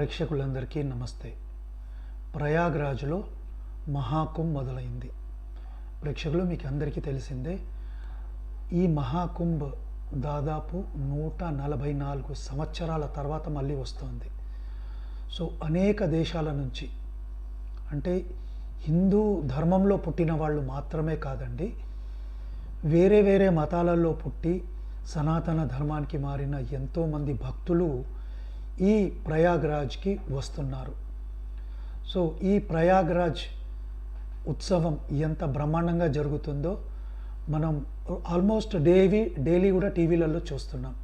ప్రేక్షకులందరికీ నమస్తే. ప్రయాగ్రాజ్లో మహాకుంభ్ మొదలైంది. ప్రేక్షకులు మీకు అందరికీ తెలిసిందే ఈ మహాకుంభ్ దాదాపు నూట నలభై నాలుగు సంవత్సరాల తర్వాత మళ్ళీ వస్తుంది. సో అనేక దేశాల నుంచి అంటే హిందూ ధర్మంలో పుట్టిన వాళ్ళు మాత్రమే కాదండి వేరే వేరే మతాలలో పుట్టి సనాతన ధర్మానికి మారిన ఎంతోమంది భక్తులు ఈ ప్రయాగ్రాజ్కి వస్తున్నారు. సో ఈ ప్రయాగ్రాజ్ ఉత్సవం ఎంత బ్రహ్మాండంగా జరుగుతుందో మనం ఆల్మోస్ట్ డైలీ డైలీ కూడా టీవీలలో చూస్తున్నాం.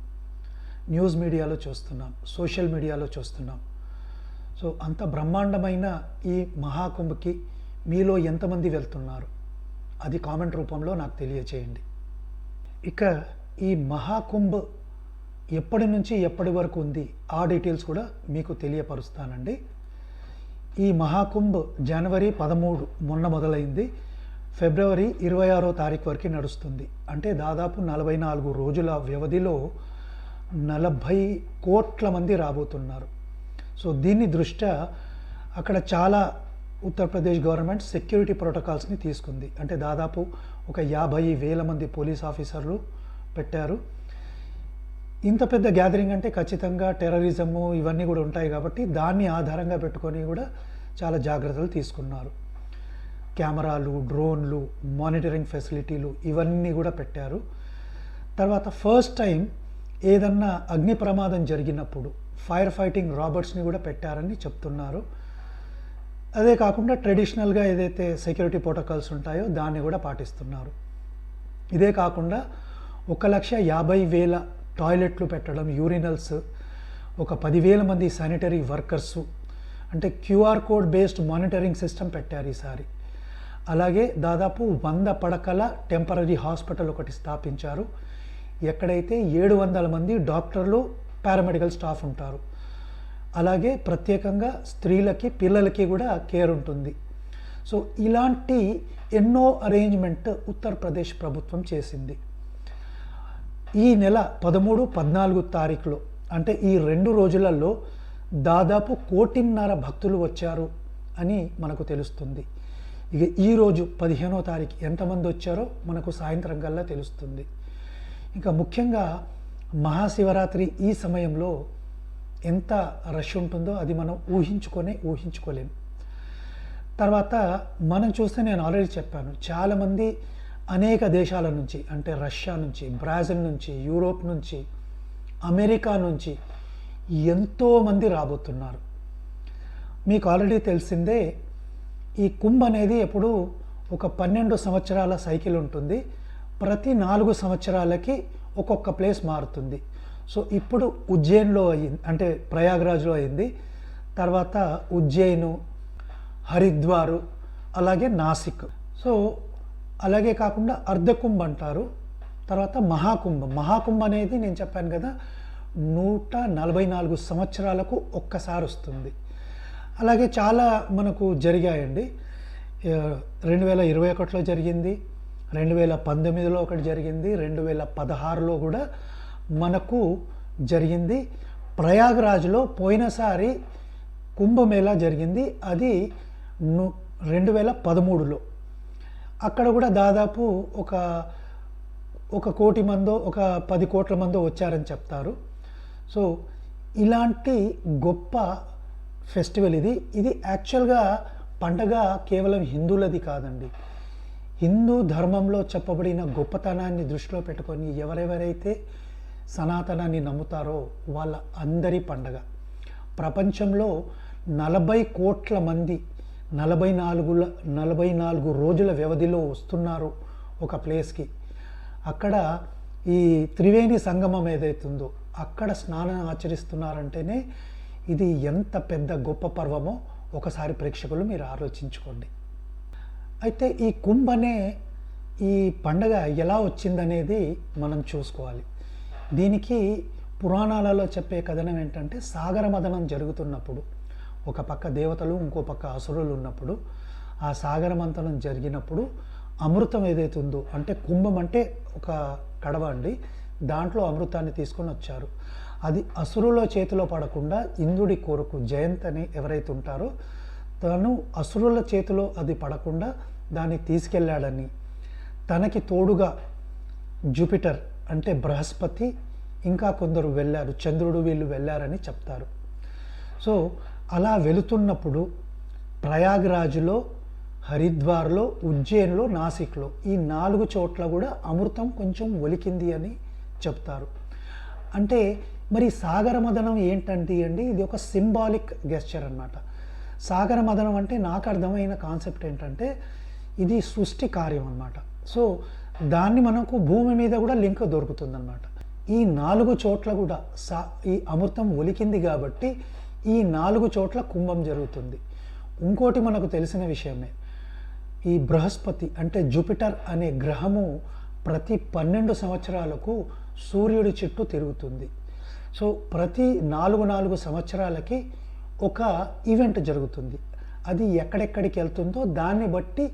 న్యూస్ మీడియాలో చూస్తున్నాం. సోషల్ మీడియాలో చూస్తున్నాం. సో అంత బ్రహ్మాండమైన ఈ మహాకుంభకి మీలో ఎంతమంది వెళ్తున్నారు? అది కామెంట్ రూపంలో నాకు తెలియచేయండి. ఇక ఈ మహాకుంభ్ ఎప్పటి నుంచి ఎప్పటి వరకు ఉంది ఆ డీటెయిల్స్ కూడా మీకు తెలియపరుస్తానండి. ఈ మహాకుంభ్ జనవరి పదమూడు మొన్న మొదలైంది. ఫిబ్రవరి ఇరవై ఆరో తారీఖు వరకు నడుస్తుంది. అంటే దాదాపు నలభై నాలుగు రోజుల వ్యవధిలో నలభై కోట్ల మంది రాబోతున్నారు. సో దీన్ని దృష్ట్యా అక్కడ చాలా ఉత్తరప్రదేశ్ గవర్నమెంట్ సెక్యూరిటీ ప్రోటోకాల్స్ని తీసుకుంది. అంటే దాదాపు ఒక యాభై వేల మంది పోలీస్ ఆఫీసర్లు పెట్టారు. ఇంత పెద్ద గ్యాదరింగ్ అంటే ఖచ్చితంగా టెర్రరిజము ఇవన్నీ కూడా ఉంటాయి కాబట్టి దాన్ని ఆధారంగా పెట్టుకొని కూడా చాలా జాగ్రత్తలు తీసుకున్నారు. కెమెరాలు డ్రోన్లు మానిటరింగ్ ఫెసిలిటీలు ఇవన్నీ కూడా పెట్టారు. తర్వాత ఫస్ట్ టైం ఏదన్నా అగ్ని ప్రమాదం జరిగినప్పుడు ఫైర్ ఫైటింగ్ రాబర్ట్స్ని కూడా పెట్టారని చెప్తున్నారు. అదే కాకుండా ట్రెడిషనల్గా ఏదైతే సెక్యూరిటీ ప్రోటోకాల్స్ ఉంటాయో దాన్ని కూడా పాటిస్తున్నారు. ఇదే కాకుండా ఒక లక్ష యాభై వేల టాయిలెట్లు పెట్టడం యూరినల్స్ ఒక పదివేల మంది శానిటరీ వర్కర్సు అంటే QR code based monitoring system పెట్టారు ఈసారి. అలాగే దాదాపు వంద పడకల టెంపరీ హాస్పిటల్ ఒకటి స్థాపించారు. ఎక్కడైతే ఏడు వందల మంది డాక్టర్లు పారామెడికల్ స్టాఫ్ ఉంటారు. అలాగే ప్రత్యేకంగా స్త్రీలకి పిల్లలకి కూడా కేర్ ఉంటుంది. సో ఇలాంటి ఎన్నో అరేంజ్మెంట్ ఉత్తరప్రదేశ్ ప్రభుత్వం చేసింది. ఈ నెల పదమూడు పద్నాలుగు తారీఖులో అంటే ఈ రెండు రోజులలో దాదాపు కోటిన్నర భక్తులు వచ్చారు అని మనకు తెలుస్తుంది. ఇక ఈరోజు పదిహేనో తారీఖు ఎంతమంది వచ్చారో మనకు సాయంత్రం కల్లా తెలుస్తుంది. ఇంకా ముఖ్యంగా మహాశివరాత్రి ఈ సమయంలో ఎంత రష్ ఉంటుందో అది మనం ఊహించుకొనే ఊహించుకోలేము తర్వాత మనం చూస్తే నేను ఆల్రెడీ చెప్పాను చాలామంది అనేక దేశాల నుంచి అంటే రష్యా నుంచి బ్రాజిల్ నుంచి యూరోప్ నుంచి అమెరికా నుంచి ఎంతోమంది రాబోతున్నారు. మీకు ఆల్రెడీ తెలిసిందే ఈ కుంభ్ అనేది ఎప్పుడు ఒక పన్నెండు సంవత్సరాల సైకిల్ ఉంటుంది. ప్రతి నాలుగు సంవత్సరాలకి ఒక్కొక్క ప్లేస్ మారుతుంది. సో ఇప్పుడు ఉజ్జయిన్లో అయింది అంటే ప్రయాగ్రాజ్లో అయింది. తర్వాత ఉజ్జయిను హరిద్వారు అలాగే నాసిక్. సో అలాగే కాకుండా అర్ధకుంభ అంటారు. తర్వాత మహాకుంభం. మహాకుంభ అనేది నేను చెప్పాను కదా నూట నలభై నాలుగు సంవత్సరాలకు ఒక్కసారి వస్తుంది. అలాగే చాలా మనకు జరిగాయండి. రెండు వేల ఇరవై ఒకటిలో జరిగింది రెండు వేల పంతొమ్మిదిలో ఒకటి జరిగింది రెండు వేల పదహారులో కూడా మనకు జరిగింది. ప్రయాగ్రాజ్లో పోయినసారి కుంభమేళా జరిగింది. అది రెండు వేల పదమూడులో. అక్కడ కూడా దాదాపు ఒక ఒక కోటి మందో ఒక పది కోట్ల మందో వచ్చారని చెప్తారు. సో ఇలాంటి గొప్ప ఫెస్టివల్ ఇది. ఇది యాక్చువల్గా పండగ కేవలం హిందువులది కాదండి. హిందూ ధర్మంలో చెప్పబడిన గొప్పతనాన్ని దృష్టిలో పెట్టుకొని ఎవరెవరైతే సనాతనాన్ని నమ్ముతారో వాళ్ళ అందరి పండగ. ప్రపంచంలో నలభై కోట్ల మంది నలభై నాలుగుల నలభై నాలుగు రోజుల వ్యవధిలో వస్తున్నారు ఒక ప్లేస్కి. అక్కడ ఈ త్రివేణి సంగమం ఏదైతుందో అక్కడ స్నానం ఆచరిస్తున్నారంటేనే ఇది ఎంత పెద్ద గొప్ప పర్వమో ఒకసారి ప్రేక్షకులు మీరు ఆలోచించుకోండి. అయితే ఈ కుంభనే ఈ పండగ ఎలా వచ్చిందనేది మనం చూసుకోవాలి. దీనికి పురాణాలలో చెప్పే కథనం ఏంటంటే సాగర మదనం జరుగుతున్నప్పుడు ఒక పక్క దేవతలు ఇంకో పక్క అసురులు ఉన్నప్పుడు ఆ సాగర మంతనం జరిగినప్పుడు అమృతం ఏదైతే ఉందో అంటే కుంభం అంటే ఒక కడవ అండి దాంట్లో అమృతాన్ని తీసుకొని వచ్చారు. అది అసురుల చేతిలో పడకుండా ఇంద్రుడి కొరకు జయంత్ అని ఎవరైతే ఉంటారో తను అసురుల చేతిలో అది పడకుండా దాన్ని తీసుకెళ్ళాడని. తనకి తోడుగా జూపిటర్ అంటే బృహస్పతి ఇంకా కొందరు వెళ్ళారు చంద్రుడు వీళ్ళు వెళ్ళారని చెప్తారు. సో అలా వెళుతున్నప్పుడు ప్రయాగ్రాజ్లో హరిద్వార్లో ఉజ్జయిన్లో నాసిక్లో ఈ నాలుగు చోట్ల కూడా అమృతం కొంచెం ఒలికింది అని చెప్తారు. అంటే మరి సాగర మదనం ఏంటంటే అండి ఇది ఒక సింబాలిక్ గెస్చర్ అన్నమాట. సాగర మదనం అంటే నాకు అర్థమైన కాన్సెప్ట్ ఏంటంటే ఇది సృష్టి కార్యం అన్నమాట. సో దాన్ని మనకు భూమి మీద కూడా లింక్ దొరుకుతుందన్నమాట. ఈ నాలుగు చోట్ల కూడా సా ఈ అమృతం ఒలికింది కాబట్టి ఈ నాలుగు చోట్ల కుంభం జరుగుతుంది. ఇంకోటి మనకు తెలిసిన విషయమే ఈ బృహస్పతి అంటే జూపిటర్ అనే గ్రహము ప్రతి పన్నెండు సంవత్సరాలకు సూర్యుడి చుట్టూ తిరుగుతుంది. సో ప్రతి నాలుగు నాలుగు సంవత్సరాలకి ఒక ఈవెంట్ జరుగుతుంది. అది ఎక్కడెక్కడికి వెళ్తుందో దాన్ని బట్టి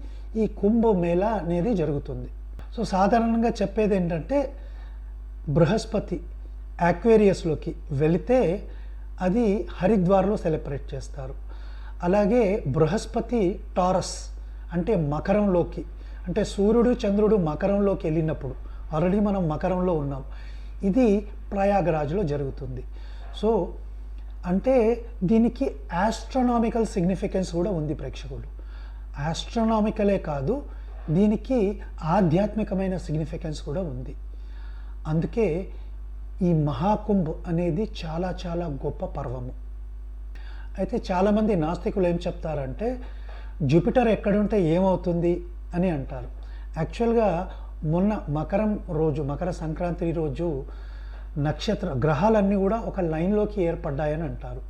ఈ కుంభమేళ అనేది జరుగుతుంది. సో సాధారణంగా చెప్పేది ఏంటంటే బృహస్పతి యాక్వేరియస్లోకి వెళితే అది హరిద్వార్లో సెలబ్రేట్ చేస్తారు. అలాగే బృహస్పతి టారస్ అంటే మకరంలోకి అంటే సూర్యుడు చంద్రుడు మకరంలోకి వెళ్ళినప్పుడు ఆల్రెడీ మనం మకరంలో ఉన్నాం. ఇది ప్రయాగరాజ్లో జరుగుతుంది. సో అంటే దీనికి ఆస్ట్రనామికల్ సిగ్నిఫికెన్స్ కూడా ఉంది ప్రేక్షకులు. ఆస్ట్రనామికలే కాదు దీనికి ఆధ్యాత్మికమైన సిగ్నిఫికెన్స్ కూడా ఉంది. అందుకే ఈ మహాకుంభ్ అనేది చాలా చాలా గొప్ప పర్వము. అయితే చాలామంది నాస్తికులు ఏం చెప్తారంటే జూపిటర్ ఎక్కడుంటే ఏమవుతుంది? అని అంటారు. యాక్చువల్గా మొన్న మకరం రోజు మకర సంక్రాంతి రోజు నక్షత్ర గ్రహాలన్నీ కూడా ఒక లైన్లోకి ఏర్పడ్డాయని అంటారు.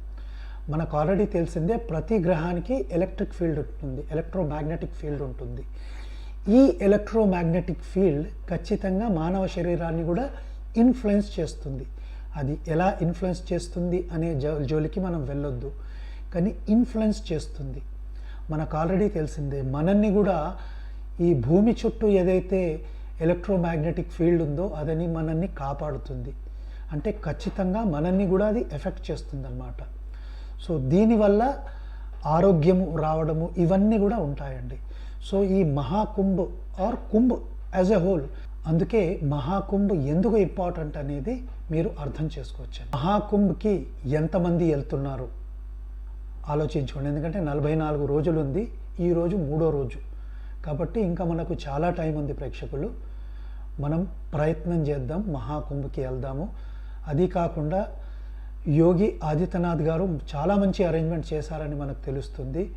మనకు ఆల్రెడీ తెలిసిందే ప్రతి గ్రహానికి ఎలక్ట్రిక్ ఫీల్డ్ ఉంటుంది ఎలక్ట్రోమాగ్నెటిక్ ఫీల్డ్ ఉంటుంది. ఈ ఎలక్ట్రోమాగ్నెటిక్ ఫీల్డ్ ఖచ్చితంగా మానవ శరీరాన్ని కూడా ఇన్ఫ్లుయెన్స్ చేస్తుంది. అది ఎలా ఇన్ఫ్లుయెన్స్ చేస్తుంది అనే జోలికి మనం వెళ్ళొద్దు. కానీ ఇన్ఫ్లుయెన్స్ చేస్తుంది. మనకు ఆల్రెడీ తెలిసిందే మనల్ని కూడా ఈ భూమి చుట్టూ ఏదైతే ఎలక్ట్రోమాగ్నెటిక్ ఫీల్డ్ ఉందో అదని మనల్ని కాపాడుతుంది. అంటే ఖచ్చితంగా మనల్ని కూడా అది ఎఫెక్ట్ చేస్తుంది అన్నమాట సో దీనివల్ల ఆరోగ్యము రావడము ఇవన్నీ కూడా ఉంటాయండి. సో ఈ Mahakumbh or Kumbh as a whole అందుకే మహాకుంభ్ ఎందుకు ఇంపార్టెంట్ అనేది మీరు అర్థం చేసుకోవచ్చు. మహాకుంభ్కి ఎంతమంది వెళ్తున్నారు? ఆలోచించుకోండి. ఎందుకంటే నలభై నాలుగు రోజులు ఉంది. ఈరోజు మూడో రోజు. కాబట్టి ఇంకా మనకు చాలా టైం ఉంది ప్రేక్షకులు. మనం ప్రయత్నం చేద్దాం మహాకుంభకి వెళ్దాము. అది కాకుండా యోగి ఆదిత్యనాథ్ గారు చాలా మంచి అరేంజ్మెంట్ చేశారని మనకు తెలుస్తుంది.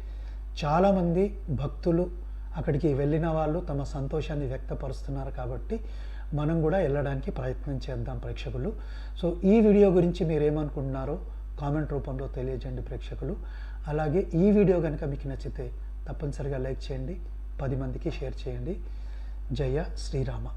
చాలామంది భక్తులు అక్కడికి వెళ్ళిన వాళ్ళు తమ సంతోషాన్ని వ్యక్తపరుస్తున్నారు కాబట్టి మనం కూడా వెళ్ళడానికి ప్రయత్నం చేద్దాం ప్రేక్షకులు. సో ఈ వీడియో గురించి మీరు ఏమనుకుంటున్నారో కామెంట్ రూపంలో తెలియజేయండి ప్రేక్షకులు. అలాగే ఈ వీడియో కనుక మీకు నచ్చితే తప్పనిసరిగా లైక్ చేయండి పది మందికి షేర్ చేయండి. జయ శ్రీరామ.